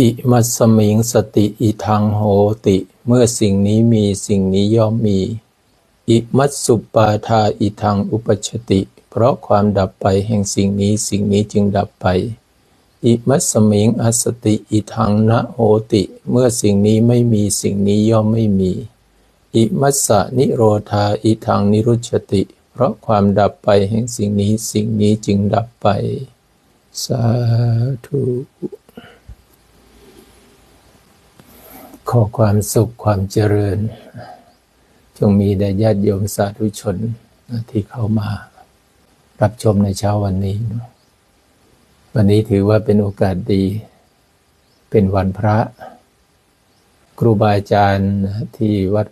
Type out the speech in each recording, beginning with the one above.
อิมัสมิงสติอิทังโหติ เมื่อสิ่งนี้มีสิ่งนี้ย่อมมี อิมัสสุปาทาอิทังอุปชติ เพราะความดับไปแห่งสิ่งนี้สิ่งนี้จึงดับไป อิมัสมิงอสติอิทังนะโหติ เมื่อสิ่งนี้ไม่มีสิ่งนี้ย่อมไม่มี อิมัสสะนิโรธาอิทังนิรุชติ เพราะความดับไปแห่งสิ่งนี้สิ่งนี้จึงดับไป สาธุ ขอความสุขความเจริญ จงมีแด่ญาติโยมสาธุชนที่เข้ามารับชมในเช้าวันนี้ วันนี้ถือว่าเป็นโอกาสดี เป็นวันพระ ครูบาอาจารย์ที่วัด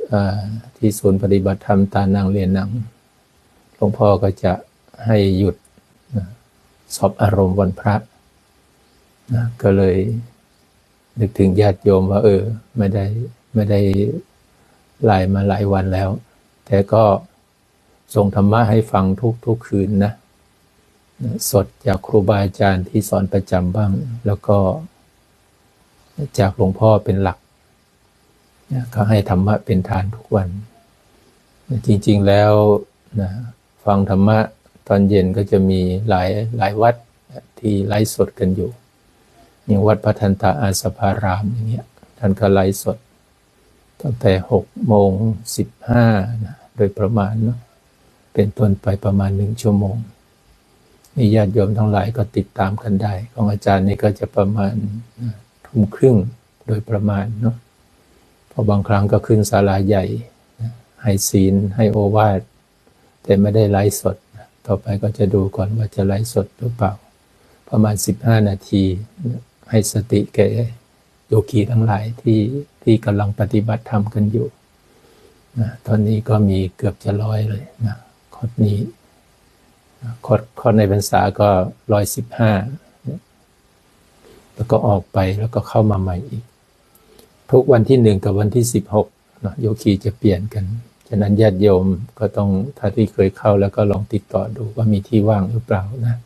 ที่ศูนย์ปฏิบัติธรรมตานังเรียนหนังหลวงพ่อก็จะให้หยุดสอบอารมณ์วันพระ ก็เลย นึกถึงญาติโยมว่า เออ ไม่ได้ไม่ได้ไลน์มาหลายวันแล้ว แต่ก็ส่งธรรมะให้ฟังทุกทุกคืนนะ สดจากครูบาอาจารย์ที่สอนประจำบ้าง แล้วก็จากหลวงพ่อเป็นหลักก็ให้ธรรมะเป็นทานทุกวัน จริง ๆแล้วนะฟังธรรมะตอนเย็นก็จะมีหลายหลายวัดที่ไลฟ์สดกันอยู่ อย่างวัดพระทันตาอาสภารามอย่างเงี้ยท่านก็ไลฟ์สด ตั้งแต่หกโมงสิบห้านะโดยประมาณเนาะเป็นต้นไปประมาณหนึ่งชั่วโมงนี่ญาติโยมทั้งหลายก็ติดตามกันได้ ของอาจารย์นี่ก็จะประมาณทุ่มครึ่งโดยประมาณเนาะเพอบางครั้งก็ขึ้นศาลาใหญ่ ให้ศีลให้โอวาทแต่ไม่ได้ไลฟ์สด ต่อไปก็จะดูก่อนว่าจะไลฟ์สดหรือเปล่า ประมาณ 15 นาที ให้สติแก่โยคีทั้งหลายที่ที่กำลังปฏิบัติธรรมกันอยู่นะตอนนี้ก็มีเกือบจะร้อยเลยนะคอร์สนี้คอร์สคอในพรรษาก็ร้อยสิบห้าแล้วก็ออกไปแล้วก็เข้ามาใหม่อีก ทุกวันที่หนึ่งกับวันที่สิบหกนะโยคีจะเปลี่ยนกัน ฉะนั้นญาติโยมก็ต้องถ้าที่เคยเข้าแล้วก็ลองติดต่อดูว่ามีที่ว่างหรือเปล่านะ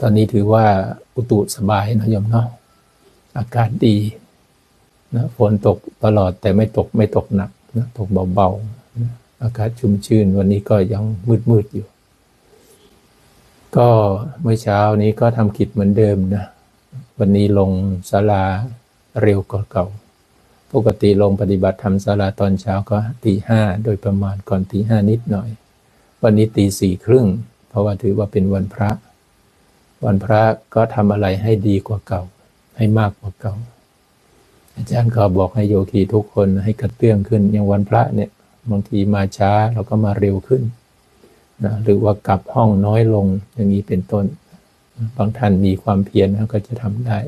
ตอนนี้ถือว่าอุตุสบายนะโยมเนาะ อากาศดีนะฝนตกตลอดแต่ไม่ตกไม่ตกหนักนะตกเบาๆนะอากาศชุ่มชื่นวันนี้ก็ยังมืดๆอยู่ ก็เมื่อเช้านี้ก็ทำกิจเหมือนเดิมนะวันนี้ลงศาลาเร็วกว่าเก่า ปกติลงปฏิบัติธรรมศาลาตอนเช้าก็ตีห้าโดยประมาณก่อนตีห้านิดหน่อย วันนี้ตีสี่ครึ่ง เพราะว่าถือว่าเป็นวันพระ วันพระก็ทำอะไรให้ดีกว่าเก่า ให้มากกว่าเก่า อาจารย์ก็บอกให้โยคีทุกคนให้กระเตื้องขึ้น อย่างวันพระเนี่ยบางทีมาช้าเราก็มาเร็วขึ้นนะหรือว่ากลับห้องน้อยลงอย่างนี้เป็นต้น บางท่านมีความเพียรก็จะทำได้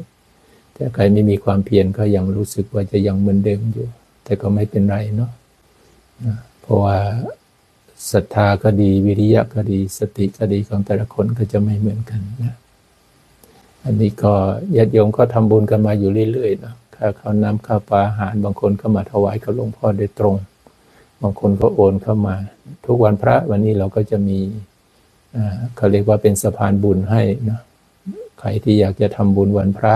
แต่ใครไม่มีความเพียรก็ยังรู้สึกว่าจะยังเหมือนเดิมอยู่ แต่ก็ไม่เป็นไรเนาะนะเพราะว่าศรัทธาก็ดีวิริยะก็ดีสติก็ดีของแต่ละคนก็จะไม่เหมือนกันนะ อันนี้ก็ญาติโยมก็ทำบุญกันมาอยู่เรื่อยๆนะค่าข้าวน้ำข้าวปลาอาหารบางคนก็มาถวายกับหลวงพ่อโดยตรง บางคนก็โอนเข้ามา ทุกวันพระวันนี้เราก็จะมีเขาเรียกว่าเป็นสะพานบุญให้นะใครที่อยากจะทำบุญวันพระ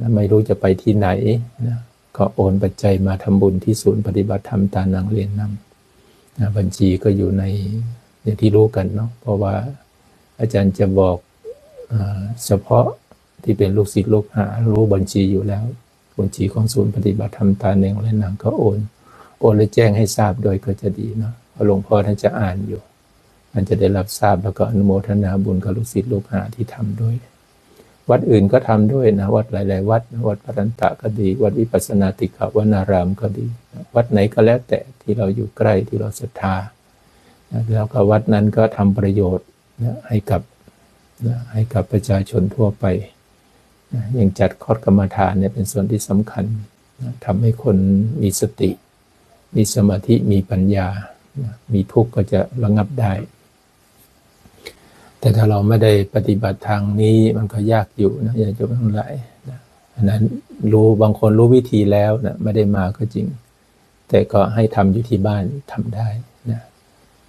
นะไม่รู้จะไปที่ไหนนะก็โอนปัจจัยมาทำบุญที่ศูนย์ปฏิบัติธรรมตานังเรียนนำนะบัญชีก็อยู่ในอย่างที่รู้กันเนาะเพราะว่าอาจารย์จะบอก เฉพาะที่เป็นลูกศิษย์ลูกหารู้บัญชีอยู่แล้ว บัญชีของศูนย์ปฏิบัติธรรมตาเนงและหนังก็โอน โอนและแจ้งให้ทราบโดยก็จะดีเนาะเพราะหลวงพ่อท่านจะอ่านอยู่มันจะได้รับทราบแล้วก็อนุโมทนาบุญกับลูกศิษย์ลูกหาที่ทำด้วย วัดอื่นก็ทำด้วยนะวัดหลาย ๆ วัดวัดพรันตะก็ดี วัดวิปัสนาติกวนารามก็ดี วัดไหนก็แล้วแต่ที่เราอยู่ใกล้ที่เราศรัทธาแล้วก็วัดนั้นก็ทำประโยชน์ให้กับ นะให้กับประชาชนทั่วไปนะย่างจัดคอร์สกรรมฐานเนี่ยเป็นส่วนที่สำคัญนะทำให้คนมีสติ มีสมาธิมีปัญญานะมีทุกข์ก็จะระงับได้ แต่ถ้าเราไม่ได้ปฏิบัติทางนี้มันก็ยากอยู่นะอย่าจะทั้งหลายนะอันนั้นรู้บางคนรู้วิธีแล้วนะไม่ได้มาก็จริง แต่ก็ให้ทำอยู่ที่บ้านทำได้นะ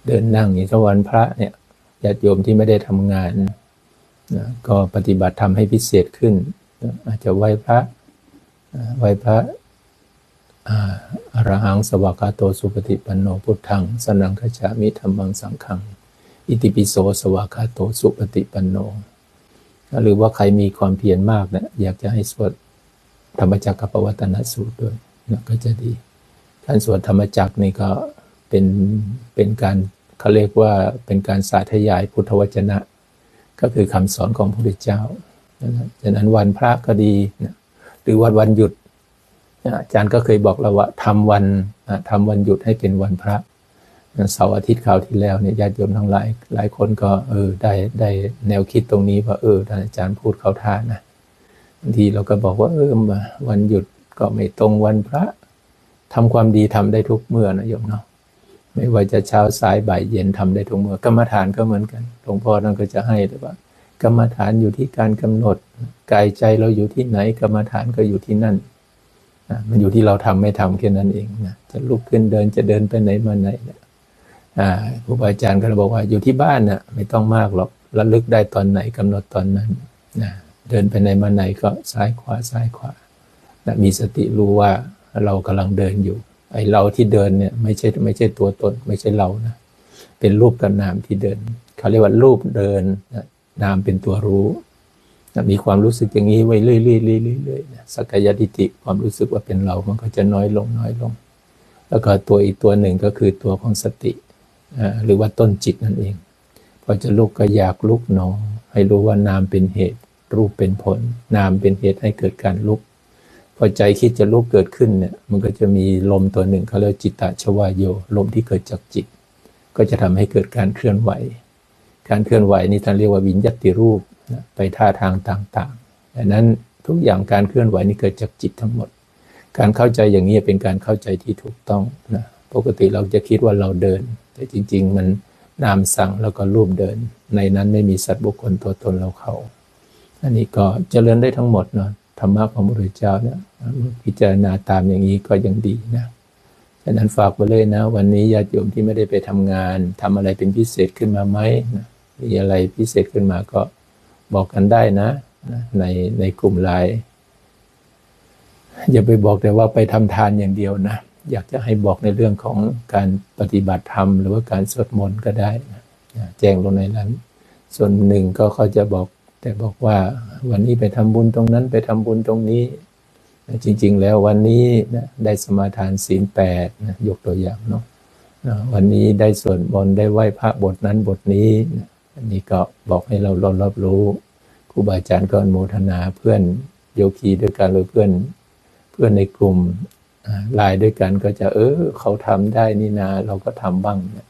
เดินนั่งอย่างทุกวันพระเนี่ยญาติโยมที่ไม่ได้ทำงานนะ ก็ปฏิบัติทำให้พิเศษขึ้นนะอาจจะไหว้พระไหว้พระอรหังสวากาโตสุปฏิปันโนพุทธังสนังคจามิธรรมังสังฆัง อิติปิโสสวากาโตสุปฏิปันโน หรือว่าใครมีความเพียรมากเนี่ยอยากจะให้สวดธรรมจักรกับปวัตนสูตรด้วยนะก็จะดีการสวดธรรมจักรนี่ก็เป็นเป็นการเขาเรียกว่าเป็นการสาธยายพุทธวจนะ ก็คือคำสอนของพระพุทธเจ้านะฉะนั้นวันพระก็ดีนะหรือวันวันหยุดอาจารย์ก็เคยบอกเราว่าทำวันทำวันหยุดให้เป็นวันพระเสาร์อาทิตย์คราวที่แล้วเนี่ยญาติโยมทั้งหลายหลายคนก็เออได้ได้แนวคิดตรงนี้ว่าเออท่านอาจารย์พูดเขาท่านะบางทีเราก็บอกว่าเออวันหยุดก็ไม่ตรงวันพระทำความดีทำได้ทุกเมื่อนะโยมเนาะ ไม่ว่าจะเช้าสายบ่ายเย็นทำได้ทุกเมื่อกรรมฐานก็เหมือนกันหลวงพ่อท่านก็จะให้เลยว่ากรรมฐานอยู่ที่การกำหนดกายใจเราอยู่ที่ไหน กรรมฐานก็อยู่ที่นั่นนะมันอยู่ที่เราทำไม่ทำแค่นั้นเองนะจะลุกขึ้นเดินจะเดินไปไหนมาไหนนี่ยอ่าครูบาอาจารย์ก็เลยบอกว่าอยู่ที่บ้านน่ะไม่ต้องมากหรอกระลึกได้ตอนไหนกำหนดตอนนั้นนะเดินไปไหนมาไหนก็ซ้ายขวาซ้ายขวานะมีสติรู้ว่าเรากำลังเดินอยู่ ไอ้เราที่เดินเนี่ยไม่ใช่ไม่ใช่ตัวตน ไม่ใช่เรานะเป็นรูปกับนามที่เดินเขาเรียกว่ารูปเดินนะนามเป็นตัวรู้นะมีความรู้สึกอย่างนี้ไว้เรื่อยๆเรื่อยๆๆนะสักยทิฏฐิความรู้สึกว่าเป็นเรามันก็จะน้อยลงน้อยลง แล้วก็ตัวอีกตัวหนึ่งก็คือตัวของสติหรือว่าต้นจิตนั่นเอง พอจะลุกก็อยากลุกหนอ ให้รู้ว่านามเป็นเหตุ รูปเป็นผล นามเป็นเหตุให้เกิดการลุก พอใจคิดจะลุกเกิดขึ้นเนี่ย มันก็จะมีลมตัวหนึ่งเขาเรียกจิตตชวายโย ลมที่เกิดจากจิต ก็จะทำให้เกิดการเคลื่อนไหว การเคลื่อนไหวนี่ท่านเรียกว่าวิญญาติรูปนะไปท่าทางต่างๆดังนั้นทุกอย่างการเคลื่อนไหวนี่เกิดจากจิตทั้งหมด การเข้าใจอย่างนี้เป็นการเข้าใจที่ถูกต้องนะปกติเราจะคิดว่าเราเดิน แต่จริง ๆ มันนามสั่งแล้วก็รูปเดิน ในนั้นไม่มีสัตว์บุคคลตัวตนเราเขาอันนี้ก็เจริญได้ทั้งหมดเนาะ ธรรมะของพระพุทธเจ้าเนี่ยพิจารณาตามอย่างนี้ก็ยังดีนะฉะนั้นฝากไว้เลยนะ วันนี้ญาติโยมที่ไม่ได้ไปทำงานทำอะไรเป็นพิเศษขึ้นมาไหมนะมีอะไรพิเศษขึ้นมาก็บอกกันได้นะในในกลุ่มไลน์อย่าไปบอกแต่ว่าไปทำทานอย่างเดียวนะ อยากจะให้บอกในเรื่องของการปฏิบัติธรรม หรือว่าการสวดมนต์ก็ได้นะแจ้งลงในนั้น ส่วนหนึ่งก็เขาจะบอก แต่บอกว่าวันนี้ไปทำบุญตรงนั้นไปทำบุญตรงนี้ จริง ๆ แล้ววันนี้นะได้สมาทานศีลแปดนะยกตัวอย่างเนาะวันนี้ได้สวดมนต์ได้ไหว้พระบทนั้นบทนี้นะอันนี้ก็บอกให้เราเรารับรู้ครูบาอาจารย์ก็อนุโมทนาเพื่อนโยคีด้วยกันหรือเพื่อนเพื่อนในกลุ่มอ่าไลน์ด้วยกันก็จะเออเขาทำได้นี่นาเราก็ทำบ้างเนี่ย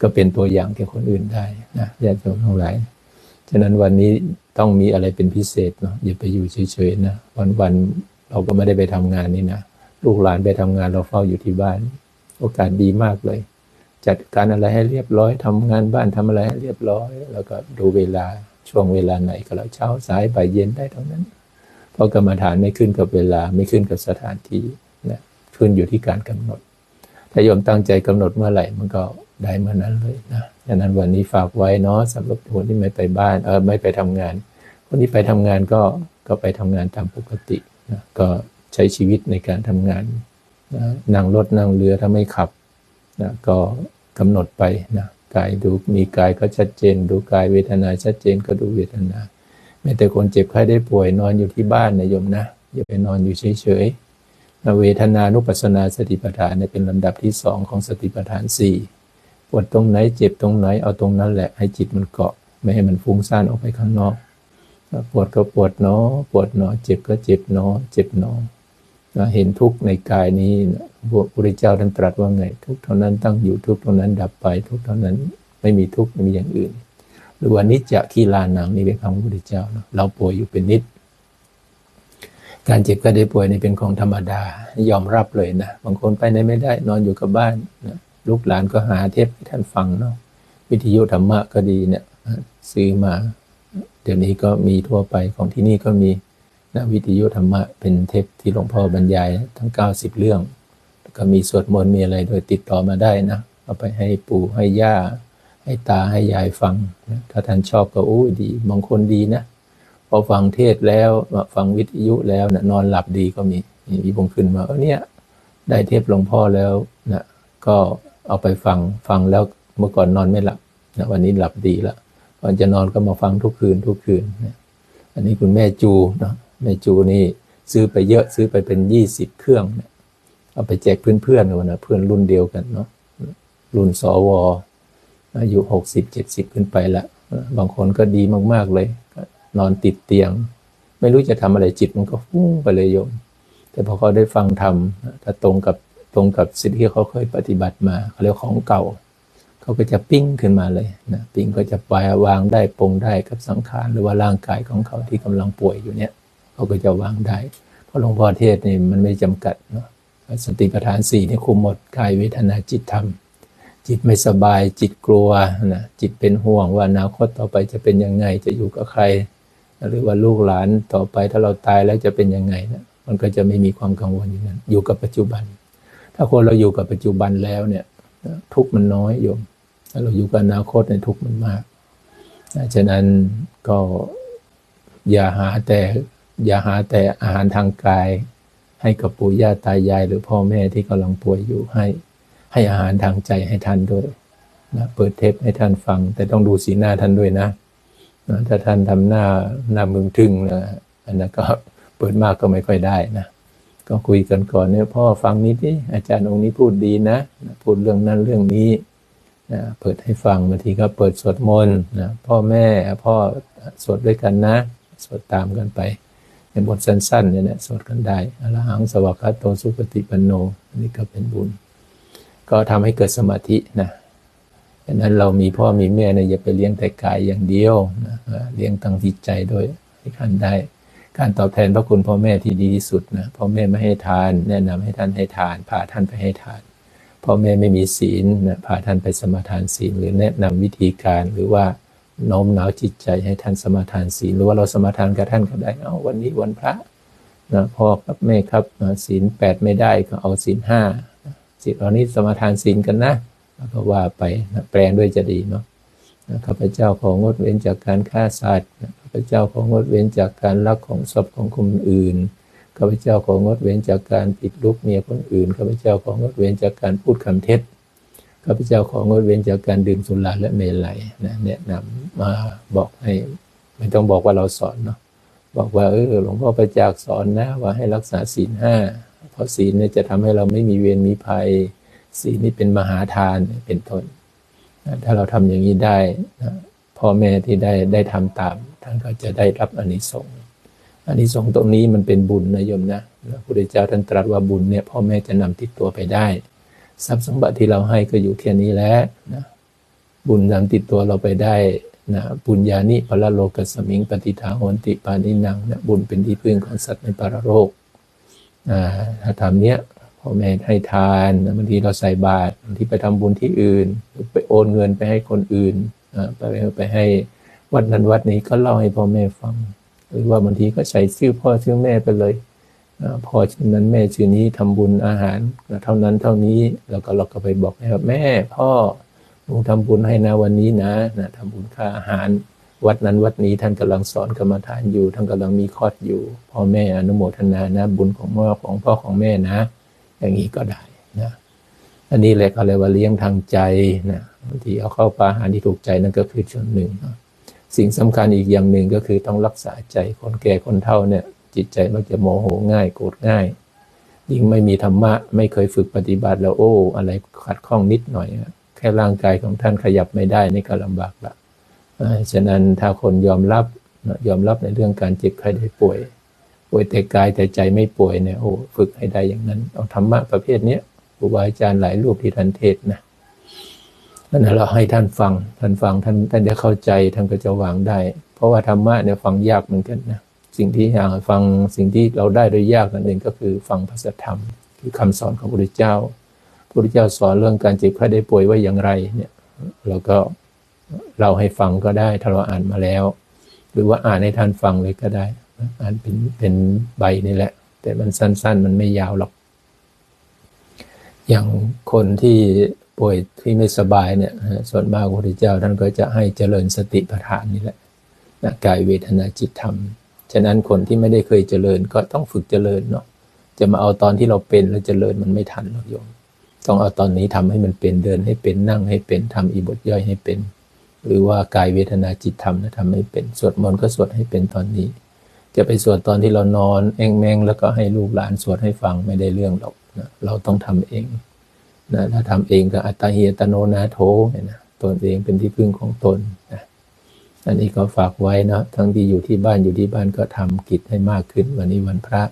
ก็เป็นตัวอย่างแก่คนอื่นได้นะญาติโยมทั้งหลาย ฉะนั้นวันนี้ต้องมีอะไรเป็นพิเศษเนาะอย่าไปอยู่เฉยๆนะวันวันๆเราก็ไม่ได้ไปทำงานนี่นะลูกหลานไปทำงานเราเฝ้าอยู่ที่บ้าน โอกาสดีมากเลย จัดการอะไรให้เรียบร้อยทำงานบ้านทำอะไรให้เรียบร้อย แล้วก็ดูเวลาช่วงเวลาไหนก็แล้วเช้าสายบ่ายเย็นได้ทั้งนั้น เพราะกรรมฐานไม่ขึ้นกับเวลาไม่ขึ้นกับสถานที่นะขึ้นอยู่ที่การกำหนด ถ้าโยมตั้งใจกำหนดเมื่อไหร่มันก็ ได้เมื่อนั้นเลยนะดังนั้นวันนี้ฝากไว้เนาะสำหรับคนที่ไม่ไปบ้านเออไม่ไปทำงาน คนที่ไปทำงานก็ก็ไปทำงานตามปกตินะก็ใช้ชีวิตในการทำงานนะนั่งรถนั่งเรือถ้าไม่ขับนะก็กำหนดไปนะกายดูมีกายก็ชัดเจน ดูกายเวทนาชัดเจนก็ดูเวทนาแม้แต่คนเจ็บไข้ได้ป่วยนอนอยู่ที่บ้านนะโยมนะอย่าไปนอนอยู่เฉยๆเวทนานุปัสสนาสติปัฏฐานเนี่ยเป็นลำดับที่สองของสติปัฏฐานสี่ ปวดตรงไหนเจ็บตรงไหนเอาตรงนั้นแหละให้จิตมันเกาะ ไม่ให้มันฟุ้งซ่านออกไปข้างนอกปวดก็ปวดเนาะปวดเนาะเจ็บก็เจ็บเนาะเจ็บเนาะเห็นทุกข์ในกายนี้พระพุทธเจ้าท่านตรัสว่าไง ทุกข์เท่านั้นตั้งอยู่ทุกข์เท่านั้นดับไป ทุกข์เท่านั้นไม่มีทุกข์ไม่มีอย่างอื่น หรือว่านิจจะคีลานังนี่เป็นคำของพระพุทธเจ้าเนาะเราป่วยอยู่เป็นนิจการเจ็บก็ได้ป่วยนี่เป็นของธรรมดายอมรับเลยนะบางคนไปไหนไม่ได้ นอนอยู่กับบ้านนะ ลูกหลานก็หาเทปให้ท่านฟังเนาะวิทยุธรรมะก็ดีเนี่ยซื้อมา เดี๋ยวนี้ก็มีทั่วไปของที่นี่ก็มีนะวิทยุธรรมะเป็นเทปที่หลวงพ่อบรรยายทั้ง 90 เรื่องก็มีสวดมนต์มีอะไรโดยติดต่อมาได้นะ เอาไปให้ปู่ให้ย่า ให้ตาให้ยายฟังนะถ้าท่านชอบก็อู้ดีบางคนดีนะพอฟังเทศแล้วฟังวิทยุแล้วนะนอนหลับดีก็มีมีบงขึ้นมาเออเนี่ยได้เทปหลวงพ่อแล้วนะก็ เอาไปฟังฟังแล้วเมื่อก่อนนอนไม่หลับนะวันนี้หลับดีละก่อนจะนอนก็มาฟังทุกคืนทุกคืนนะอันนี้คุณแม่จูเนาะแม่จูนี่ซื้อไปเยอะซื้อไปเป็นยี่สิบเครื่องเนี่ยเอาไปแจกเพื่อนๆกันนะเพื่อนรุ่นเดียวกันเนาะรุ่นสวอายุหกสิบเจ็ดสิบขึ้นไปละบางคนก็ดีมากๆเลย นอนติดเตียง ไม่รู้จะทำอะไรจิตมันก็ฟุ้งไปเลยโยม แต่พอเขาได้ฟังธรรมถ้าตรงกับ ตรงกับสิ่งที่เขาเคยปฏิบัติมาเขาเรียกของเก่า เขาก็จะปิ้งขึ้นมาเลยนะปิ้งก็จะปลาวางได้ปรงได้กับสังขารหรือว่าร่างกายของเขาที่กำลังป่วยอยู่เนี่ยเขาก็จะวางได้ เพราะหลวงพ่อเทศนี่มันไม่จำกัดเนาะสติปัฏฐานสี่นี่คุมหมดกายเวทนาจิตธรรม จิตไม่สบายจิตกลัวนะจิตเป็นห่วงว่าอนาคตต่อไปจะเป็นยังไงจะอยู่กับใคร หรือว่าลูกหลานต่อไปถ้าเราตายแล้วจะเป็นยังไงนะมันก็จะไม่มีความกังวลอย่างนั้นอยู่กับปัจจุบัน ถ้าคนเราอยู่กับปัจจุบันแล้วเนี่ย ทุกมันน้อยโยมถ้าเราอยู่กับอนาคตในทุกมันมากฉะนั้นก็อย่าหาแต่อย่าหาแต่อาหารทางกาย ให้กับปู่ย่าตายาย หรือพ่อแม่ที่กำลังป่วยอยู่ให้ ให้อาหารทางใจให้ท่านด้วยนะเปิดเทปให้ท่านฟัง แต่ต้องดูสีหน้าท่านด้วยนะถ้าท่านทำหน้าหน้ามึงทึ่งนะอันนั้นก็เปิดมากก็ไม่ค่อยได้นะ ก็คุยกันก่อนเนี่ยพ่อฟังนิดนี่อาจารย์องค์นี้พูดดีนะ พูดเรื่องนั้นเรื่องนี้นะเปิดให้ฟังบางทีก็เปิดสวดมนต์นะพ่อแม่พ่อสวดด้วยกันนะสวดตามกันไปในบทสั้นๆเนี่ยสวดกันได้อรหังสวัคโตสุปฏิปันโนอันนี้ก็เป็นบุญ ก็ทำให้เกิดสมาธินะดังนั้นเรามีพ่อมีแม่เนี่ยอย่าไปเลี้ยงแต่กายอย่างเดียวนะเลี้ยงตั้งจิตใจด้วยให้ท่านได้ การตอบแทนพระคุณพ่อแม่ที่ดีที่สุดนะพ่อแม่ไม่ให้ทาน แนะนำให้ท่านให้ทานพาท่านไปให้ทานพ่อแม่ไม่มีศีลนะพาท่านไปสมาทานศีล หรือแนะนำวิธีการหรือว่าโน้มน้าวจิตใจให้ท่านสมาทานศีล หรือว่าเราสมาทานกับท่านก็ได้เอาวันนี้วันพระนะพ่อครับแม่ครับศีลแปดไม่ได้ก็เอาศีลห้าศีลเหล่านี้สมาทานศีลกันนะแล้วก็ว่าไปนะแปลงด้วยจะดีเนาะข้าพเจ้าของงดเว้นจากการฆ่าสัตว์ พเจ้าของงดเว้นจากการลักของทรัพย์ของคนอื่นข้าพเจ้าของงดเว้นจากการผิดลูกเมียคนอื่นข้าพเจ้าของงดเว้นจากการพูดคำเท็จข้าพเจ้าของงดเว้นจากการดื่มสุราและเมลัยนะแนะนำมาบอกให้ไม่ต้องบอกว่าเราสอนเนาะบอกว่าเออหลวงพ่อประจักษ์สอนนะว่าให้รักษาศีลห้าเพราะศีลเนี่ยจะทำให้เราไม่มีเวรมีภัย ศีลนี่เป็นมหาทานเป็นต้นถ้าเราทำอย่างนี้ได้นะ พ่อแม่ที่ได้ได้ทำตาม ท่านก็จะได้รับอานิสงส์อานิสงส์ตรงนี้มันเป็นบุญนะโยมนะพระพุทธเจ้าท่านตรัสว่าบุญเนี่ยพ่อแม่จะนำติดตัวไปได้ทรัพย์สมบัติที่เราให้ก็อยู่แค่นี้แล้วนะบุญนำติดตัวเราไปได้นะบุญญาณิปรโลกสมิงปฏิทาโหนติปานินังนะบุญเป็นที่พึ่งของสัตว์ในปรโลกถ้าทำเนี้ยพ่อแม่ให้ทานบางทีเราใส่บาตรบางทีไปทำบุญที่อื่น ไปโอนเงินไปให้คนอื่น ไปไปให้วัดนั้นวัดนี้ก็เล่าให้พ่อแม่ฟัง หรือว่าบางทีก็ใส่ชื่อพ่อชื่อแม่ไปเลยพ่อชื่อนั้นแม่ชื่อนี้ทำบุญอาหารเท่านั้นเท่านี้แล้วก็เราก็ไปบอกแม่แม่พ่อหนูทำบุญให้นะวันนี้นะนะทำบุญค่าอาหาร วัดนั้นวัดนี้ท่านกำลังสอนกรรมฐานอยู่ท่านกำลังมีคอดอยู่พ่อแม่อนุโมทนานะ บุญของพ่อของพ่อของแม่นะ อย่างนี้ก็ได้นะ อันนี้แหละเขาเรียกว่าเลี้ยงทางใจนะบางทีเอาเข้าปาอาหารที่ถูกใจนั่นก็คือส่วนหนึ่ง สิ่งสำคัญอีกอย่างหนึ่งก็คือต้องรักษาใจคนแก่คนเฒ่าเนี่ย จิตใจมักจะโมโหง่ายโกรธง่าย ยิ่งไม่มีธรรมะไม่เคยฝึกปฏิบัติแล้วโอ้อะไรขัดข้องนิดหน่อย แค่ร่างกายของท่านขยับไม่ได้นี่ก็ลำบากละฉะนั้นถ้าคนยอมรับยอมรับในเรื่องการเจ็บไข้ได้ป่วย ป่วยแต่กายแต่ใจไม่ป่วยเนี่ยโอ้ฝึกให้ได้อย่างนั้นเอาธรรมะประเภทเนี้ย รูบาอาจารย์หลายรูปที่ท่านเทศนะนั่นเราให้ท่านฟัง ท่านฟังท่านท่านจะเข้าใจท่านก็จะวางได้ เพราะว่าธรรมะเนี่ยฟังยากเหมือนกันนะสิ่งที่อยากฟังสิ่งที่เราได้โดยยากนั่นเองก็คือฟังพระธรรม คือคำสอนของพระพุทธเจ้าพระพุทธเจ้าสอนเรื่องการเจ็บไข้ได้ป่วยว่าอย่างไรเนี่ยเราก็เราให้ฟังก็ได้ถ้าเราอ่านมาแล้ว หรือว่าอ่านให้ท่านฟังเลยก็ได้ อ่านเป็นเป็นใบนี่แหละ แต่มันสั้น ๆ มันไม่ยาวหรอก อย่างคนที่ป่วยที่ไม่สบายเนี่ยส่วนมากพระพุทธเจ้าท่านก็จะให้เจริญสติปัฏฐานนี่แหละนะกายเวทนาจิตธรรม ฉะนั้นคนที่ไม่ได้เคยเจริญก็ต้องฝึกเจริญเนาะจะมาเอาตอนที่เราเป็นแล้วเจริญมันไม่ทันหรอกโยม ต้องเอาตอนนี้ทำให้มันเป็นเดินให้เป็นนั่งให้เป็นทำอีบทย่อยให้เป็น หรือว่ากายเวทนาจิตธรรมนะทำให้เป็นสวดมนต์ก็สวดให้เป็นตอนนี้ จะไปสวดตอนที่เรานอน แองแมงแล้วก็ให้ลูกหลานสวดให้ฟังไม่ได้เรื่องหรอก นะเราต้องทำเองนะถ้าทำเองก็อัตาเฮียตโนนาโถเนี่ยนะตนเองเป็นที่พึ่งของตนนะอันนี้ก็ฝากไว้นะทั้งที่อยู่ที่บ้านอยู่ที่บ้านก็ทำกิจให้มากขึ้น วันนี้วันพระ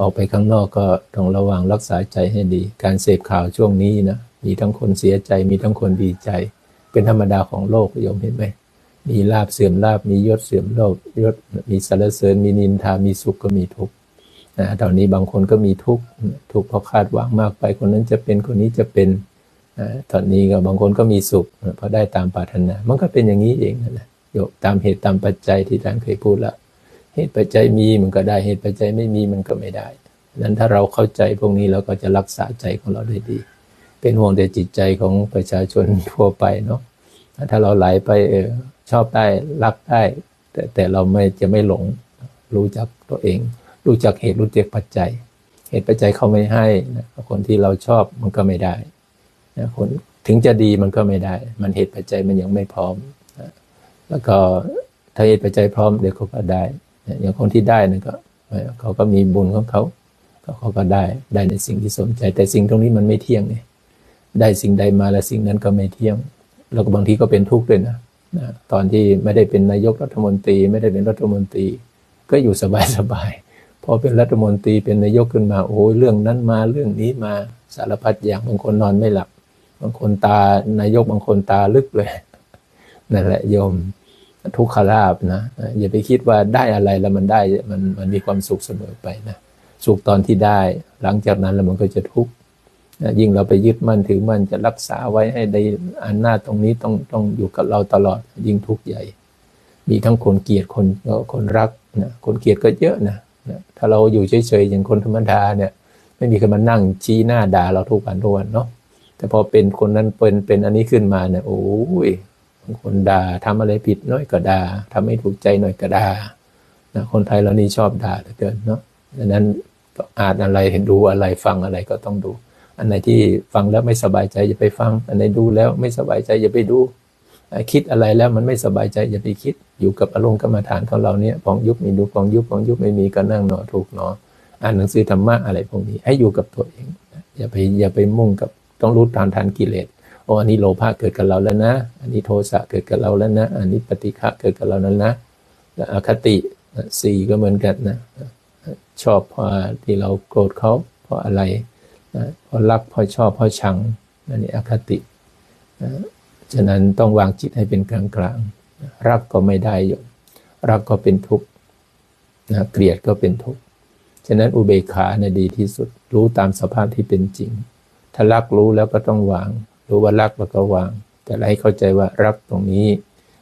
ออกไปข้างนอกก็ต้องระวังรักษาใจให้ดี การเสพข่าวช่วงนี้นะมีทั้งคนเสียใจมีทั้งคนดีใจ เป็นธรรมดาของโลกโยมเห็นไหมมีลาบเสื่อมลาบมียศเสื่อมโลกยศมีสรรเสริญมีนินทามีสุขก็มีทุกข์ นะตอนนี้บางคนก็มีทุกข์ทุกข์เพราะคาดหวังมากไปคนนั้นจะเป็นคนนี้จะเป็นนะตอนนี้ก็บางคนก็มีสุขเพราะได้ตามปรารถนา มันก็เป็นอย่างนี้เองนั่นแหละโยมตามเหตุตามปัจจัยที่ท่านเคยพูดแล้วเหตุปัจจัยมีมันก็ได้เหตุปัจจัยไม่มีมันก็ไม่ได้นั้นถ้าเราเข้าใจพวกนี้เราก็จะรักษาใจของเราได้ดี เป็นห่วงแต่จิตใจของประชาชนทั่วไปเนาะถ้าเราไหลไปเออชอบได้รักได้ แต่แต่เราไม่จะไม่หลงรู้จักตัวเอง รู้จักเหตุรู้จักปัจจัย เหตุปัจจัยเขาไม่ให้นะคนที่เราชอบมันก็ไม่ได้นะคนถึงจะดีมันก็ไม่ได้ มันเหตุปัจจัยมันยังไม่พร้อมนะแล้วก็ถ้าเหตุปัจจัยพร้อมเดี๋ยวเขาก็ได้อย่างคนที่ได้นั่นก็เขาก็มีบุญของเขาเขาก็ได้ได้ในสิ่งที่สนใจ แต่สิ่งตรงนี้มันไม่เที่ยงไงได้สิ่งใดมาแล้วสิ่งนั้นก็ไม่เที่ยงแล้วก็บางทีก็เป็นทุกข์ด้วยนะนะตอนที่ไม่ได้เป็นนายกรัฐมนตรี ไม่ได้เป็นรัฐมนตรี ก็อยู่สบายสบาย พอเป็นรัฐมนตรีเป็นนายกขึ้นมาโอ้ยเรื่องนั้นมาเรื่องนี้มาสารพัดอย่างบางคนนอนไม่หลับ บางคนตานายกบางคนตาลึกเลยนั่นแหละโยมทุกขลาบนะอย่าไปคิดว่าได้อะไรแล้วมันได้มันมันมีความสุขเสมอไปนะสุขตอนที่ได้ หลังจากนั้นแล้วมันก็จะทุกข์ยิ่งเราไปยึดมั่นถือมั่นจะรักษาไว้ให้ได้อันหน้าตรงนี้ต้องต้องอยู่กับเราตลอดยิ่งทุกข์ใหญ่ มีทั้งคนเกลียดคนคนรักนะคนเกลียดก็เยอะนะ ถ้าเราอยู่เฉยๆอย่างคนธรรมดาเนี่ย ไม่มีใครมานั่งชี้หน้าด่าเราทุกวันทุกวันเนาะแต่พอเป็นคนนั้นเป็นเป็นอันนี้ขึ้นมาเนี่ยโอ้ยคนด่าทำอะไรผิดน้อยก็ด่าทำไม่ถูกใจหน่อยก็ด่านะคนไทยเรานี่ชอบด่าเหลือเกินเนาะดังนั้นอ่านอะไรเห็นดูอะไรฟังอะไรก็ต้องดู อันไหนที่ฟังแล้วไม่สบายใจอย่าไปฟัง อันไหนดูแล้วไม่สบายใจอย่าไปดู คิดอะไรแล้วมันไม่สบายใจอย่าไปคิดอยู่กับอารมณ์กรรมฐานของเราเนี่ยปองยุบมีดูปองยุบปองยุบไม่มีก็นั่งหนอถูกหนออ่านหนังสือธรรมะอะไรพวกนี้ ให้อยู่กับตัวเอง อย่าไปอย่าไปมุ่งกับต้องรู้ตามทานกิเลสโอ้อันนี้โลภะเกิดกับเราแล้วนะ อันนี้โทสะเกิดกับเราแล้วนะ อันนี้ปฏิฆะเกิดกับเรานั้นนะแล้วอคติสี่ก็เหมือนกันนะชอบพราะที่เราโกรธเขาเพราะอะไรเพราะรักเพราะชอบเพราะชังนั่นนี่อคติ ฉะนั้นต้องวางจิตให้เป็นกลางกลางรักก็ไม่ได้โยมรักก็เป็นทุกข์นะเกลียดก็เป็นทุกข์ฉะนั้นอุเบกขาเนี่ยดีที่สุด รู้ตามสภาพที่เป็นจริง ถ้ารักรู้แล้วก็ต้องวาง รู้ว่ารักแล้วก็วาง แต่ให้เข้าใจว่ารักตรงนี้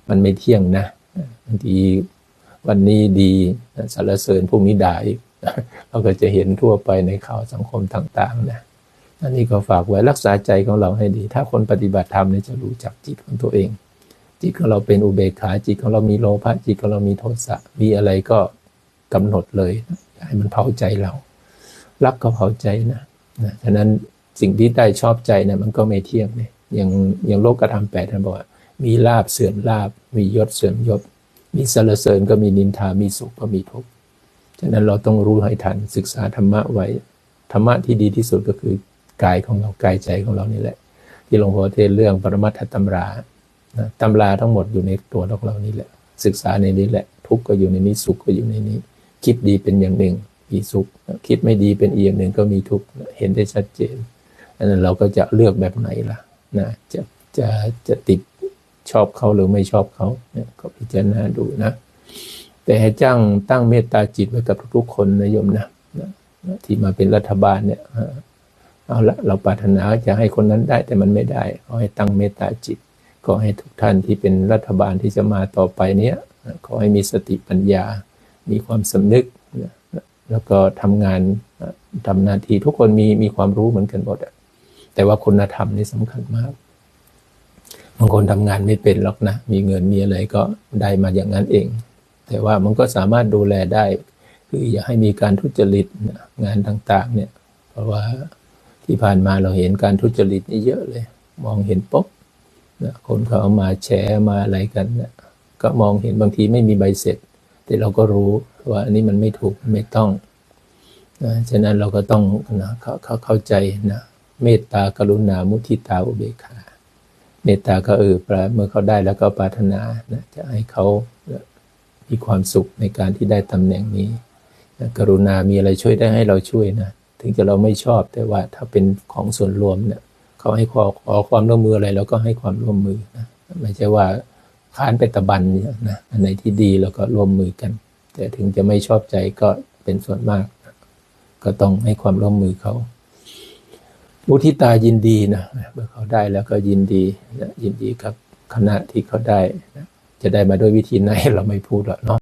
มันไม่เที่ยงนะบางทีวันนี้ดีสรรเสริญพรุ่งนี้ด่าอีกเราก็จะเห็นทั่วไปในข่าวสังคมต่าง ๆ นะ อันนี้ก็ฝากไว้รักษาใจของเราให้ดี ถ้าคนปฏิบัติธรรมเนี่ยจะรู้จักจิตของตัวเอง จิตของเราเป็นอุเบกขา จิตของเรามีโลภะ จิตของเรามีโทสะ มีอะไรก็กำหนดเลยให้มันเผาใจเรา รักก็เผาใจนะนะฉะนั้นสิ่งที่ได้ชอบใจเนี่ยมันก็ไม่เที่ยงเนี่ยอย่างอย่างโลกกระทำแปดท่านบอกว่ามีลาบเสื่อมลาบ มียศเสื่อมยศ มีสรรเสริญก็มีนินทา มีสุขก็มีทุกข์ ฉะนั้นเราต้องรู้ให้ทันศึกษาธรรมะไว้ ธรรมะที่ดีที่สุดก็คือ กายของเรากายใจของเรานี่แหละ ที่หลวงพ่อเทศเรื่องปรมัตถตำรานะตำราทั้งหมดอยู่ในตัวของเรานี่แหละ ศึกษาในนี้แหละ ทุกข์ก็อยู่ในนี้สุขก็อยู่ในนี้ คิดดีเป็นอย่างหนึ่งมีสุข คิดไม่ดีเป็นอีกอย่างหนึ่งก็มีทุกข์เห็นได้ชัดเจนอันนั้นเราก็จะเลือกแบบไหนล่ะนะจะจะจะติดชอบเขาหรือไม่ชอบเขาเนี่ยก็พิจารณาดูนะ แต่ให้จ้างตั้งเมตตาจิตไว้กับทุกๆคนนะโยมนะนะที่มาเป็นรัฐบาลเนี่ย เอาละเราปรารถนาจะให้คนนั้นได้แต่มันไม่ได้ขอให้ตั้งเมตตาจิต ก็ให้ทุกท่านที่เป็นรัฐบาลที่จะมาต่อไปเนี้ยขอให้มีสติปัญญา มีความสำนึก แล้วก็ทำงานทำหน้าที่ทุกคนมีมีความรู้เหมือนกันหมดแต่ว่าคุณธรรมนี่สำคัญมากบางคนทำงานไม่เป็นหรอกนะ มีเงินมีอะไรก็ได้มาอย่างนั้นเอง แต่ว่ามันก็สามารถดูแลได้ คืออย่าให้มีการทุจริตนะงานต่าง ๆ เนี่ย เพราะว่า ที่ผ่านมาเราเห็นการทุจริตนี่เยอะเลย มองเห็นปุ๊บนะคนเขาเอามาแชร์มาอะไรกันเนี่ยก็มองเห็นบางทีไม่มีใบเสร็จ แต่เราก็รู้ว่าอันนี้มันไม่ถูกไม่ต้องนะฉะนั้นเราก็ต้องนะเขาเขาเข้าใจนะเมตตากรุณามุทิตาอุเบกขาเมตตาก็เออปราเมื่อเขาได้แล้วก็ปรารถนานะจะให้เขามีความสุขในการที่ได้ตำแหน่งนี้นะกรุณามีอะไรช่วยได้ให้เราช่วยนะ ถึงจะเราไม่ชอบแต่ว่าถ้าเป็นของส่วนรวมเนี่ยเขาให้ขอขอความร่วมมืออะไรเราก็ให้ความร่วมมือนะไม่ใช่ว่าค้านไปตะบันเนี่ยนะอันไหนที่ดีเราก็ร่วมมือกัน แต่ถึงจะไม่ชอบใจก็เป็นส่วนมากนะก็ต้องให้ความร่วมมือเขามุทิตายินดีนะเมื่อเขาได้แล้วก็ยินดีนะยินดีกับคณะที่เขาได้นะจะได้มาด้วยวิธีไหนเราไม่พูดหรอกเนาะ